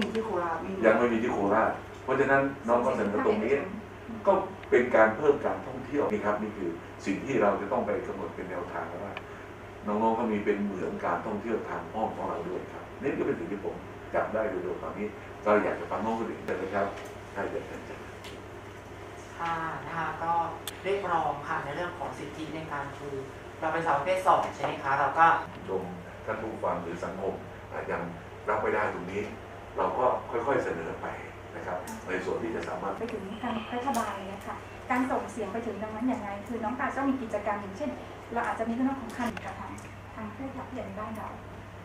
มีที่โคราชไม่มียังไม่มีที่โคราช เพราะฉะนั้นน้องก็เสนอตรงนี้ ก็เป็นการเพิ่มการท่องเที่ยวนี่ครับนี่คือสิ่งที่เราจะต้องไปกำหนดเป็นแนวทางว่า น้องๆก็มีเป็นเหมืองการท่องเที่ยวทางอ้อมของเราด้วยครับ นี่ก็เป็นสิ่งที่ผมจับได้โดยรวมตอนนี้เราอยากจะฟังน้องคนอื่นกันนะครับใช่เดี๋ยวจะค่ะนะคะก็เรียกร้องค่ะในเรื่องของสิทธิในการคือเราเป็นสาวประเภทสองใช่ไหมคะเราก็ชมท่านผู้ฟังหรือสังคมอะยังรับไม่ได้ตรงนี้ เราก็ค่อยๆเสนอไปนะครับ ในส่วนที่จะสามารถไปถึงทางรัฐบาลเลยนะคะการส่งเสียงไปถึงดังนั้นอย่างไรคือน้องตาลต้องมีกิจกรรมอย่างเช่น เราอาจจะมีเรื่องของคันกับทางทางผู้ขับเขียนบ้านเรา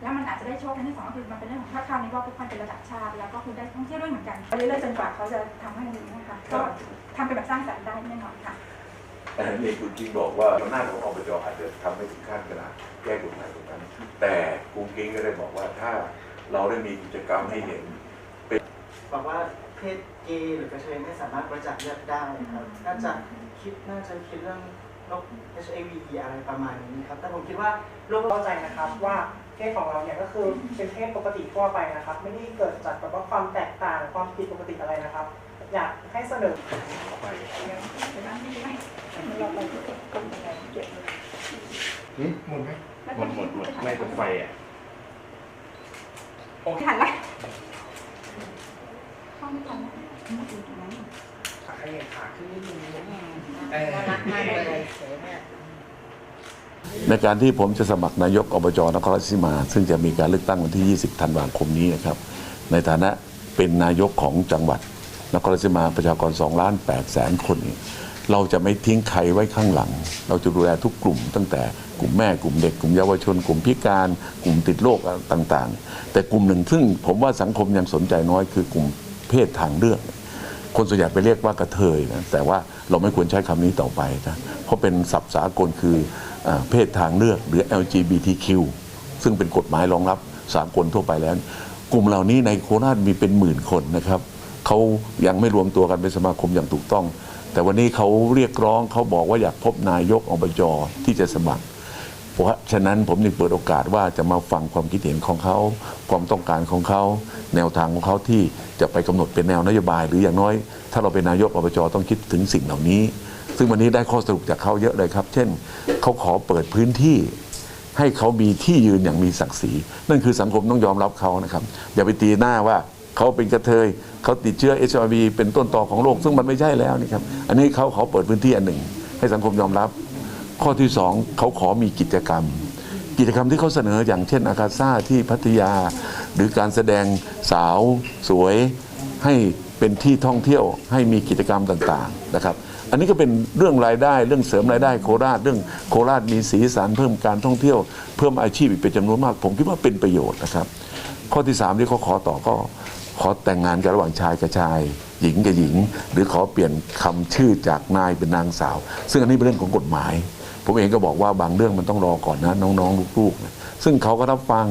แล้วมันอาจจะได้โชคในที่สองก็คือมันเป็นเรื่องของถ้าคราวนี้ว่าพวกมันเป็นระดับชาติ แล้วก็คุณได้ท่องเที่ยวด้วยเหมือนกันไปเรื่อยๆจนกว่าเขาจะทำให้ดีนะคะก็ทำเป็นแบบสร้างสรรค์ได้แน่นอนค่ะแต่นี่คุณจริงบอกว่าอำนาจของอบจอาจจะทำไม่ถึงขั้นขนาดแก้กฎหมายตรงนั้นแต่คุณกิ้งก็ได้บอกว่าถ้า เราได้มีกิจกรรมให้เห็นบอกว่าเพศเกย์หรือกระเทยไม่สามารถบริจาคเลือดได้ครับน่าจะคิดน่าจะคิดเรื่องโรค HIV อะไรประมาณนี้ครับ แต่ผมคิดว่าโรคเข้าใจนะครับว่าเพศของเราเนี่ยก็คือเป็นเพศปกติทั่วไปนะครับ ไม่ได้เกิดจากแบบว่าความแตกต่างความผิดปกติอะไรนะครับ อยากให้เสนอหมดไหมหมดหมดหมดไม่เป็นไฟอะ หันละเข้าไม่ทันนะขาขยับขาขึ้นนิดนึงนะเออรักมากเลยในการที่ผมจะสมัครนายกอบจนครราชสีมา ซึ่งจะมีการเลือกตั้งวันที่ 20 ธันวาคมนี้นะครับ ในฐานะเป็นนายกของจังหวัดนครราชสีมาประชากร 2 ล้าน 8 แสนคน เราจะไม่ทิ้งใครไว้ข้างหลัง เราจะดูแลทุกกลุ่ม ตั้งแต่กลุ่มแม่กลุ่มเด็กกลุ่มเยาวชน กลุ่มพิการ กลุ่มติดโรคต่างๆ แต่กลุ่มหนึ่งซึ่งผมว่าสังคมยังสนใจน้อยคือกลุ่มเพศทางเลือก คนส่วนใหญ่ไปเรียกว่ากระเทยนะแต่ว่าเราไม่ควรใช้คำนี้ต่อไปนะเพราะเป็นศัพท์สากลคืออเพศทางเลือกหรือ LGBTQ ซึ่งเป็นกฎหมายรองรับสากลทั่วไปแล้ว กลุ่มเหล่านี้ในโคราชมีเป็นหมื่นคนนะครับเขายังไม่รวมตัวกันเป็นสมาคมอย่างถูกต้อง แต่วันนี้เขาเรียกร้องเขาบอกว่าอยากพบนายกอบจที่จะสมัคร เพราะฉะนั้นผมจึงเปิดโอกาสว่าจะมาฟังความคิดเห็นของเขา ความต้องการของเขา แนวทางของเขาที่จะไปกำหนดเป็นแนวนโยบาย หรืออย่างน้อย ถ้าเราเป็นนายกอบจต้องคิดถึงสิ่งเหล่านี้ ซึ่งวันนี้ได้ข้อสรุปจากเขาเยอะเลยครับ เช่นเขาขอเปิดพื้นที่ให้เขามีที่ยืนอย่างมีศักดิ์ศรี นั่นคือสังคมต้องยอมรับเขานะครับ อย่าไปตีหน้าว่า เขาเป็นกระเทยเขาติดเชื้อเอชไอวีเป็นต้นตอของโรคซึ่งมันไม่ใช่แล้วนี่ครับ อันนี้เขาขอเปิดพื้นที่อันหนึ่ง ให้สังคมยอมรับ ข้อที่สองเขาขอมีกิจกรรม กิจกรรมที่เขาเสนออย่างเช่นอาคาซ่าที่พัทยา หรือการแสดงสาวสวยให้เป็นที่ท่องเที่ยวให้มีกิจกรรมต่างๆนะครับ อันนี้ก็เป็นเรื่องรายได้เรื่องเสริมรายได้โคราชเรื่องโคราชมีสีสันเพิ่มการท่องเที่ยว เพิ่มอาชีพอีกเป็นจำนวนมาก ผมคิดว่าเป็นประโยชน์นะครับ ข้อที่สามที่เขาขอต่อก็ ขอแต่งงานกันระหว่างชายกับชาย หญิงกับหญิง หรือขอเปลี่ยนคำชื่อจากนายเป็นนางสาว ซึ่งอันนี้เป็นเรื่องของกฎหมาย ผมเองก็บอกว่าบางเรื่องมันต้องรอก่อนนะน้องๆลูกๆ ซึ่งเขาก็รับฟัง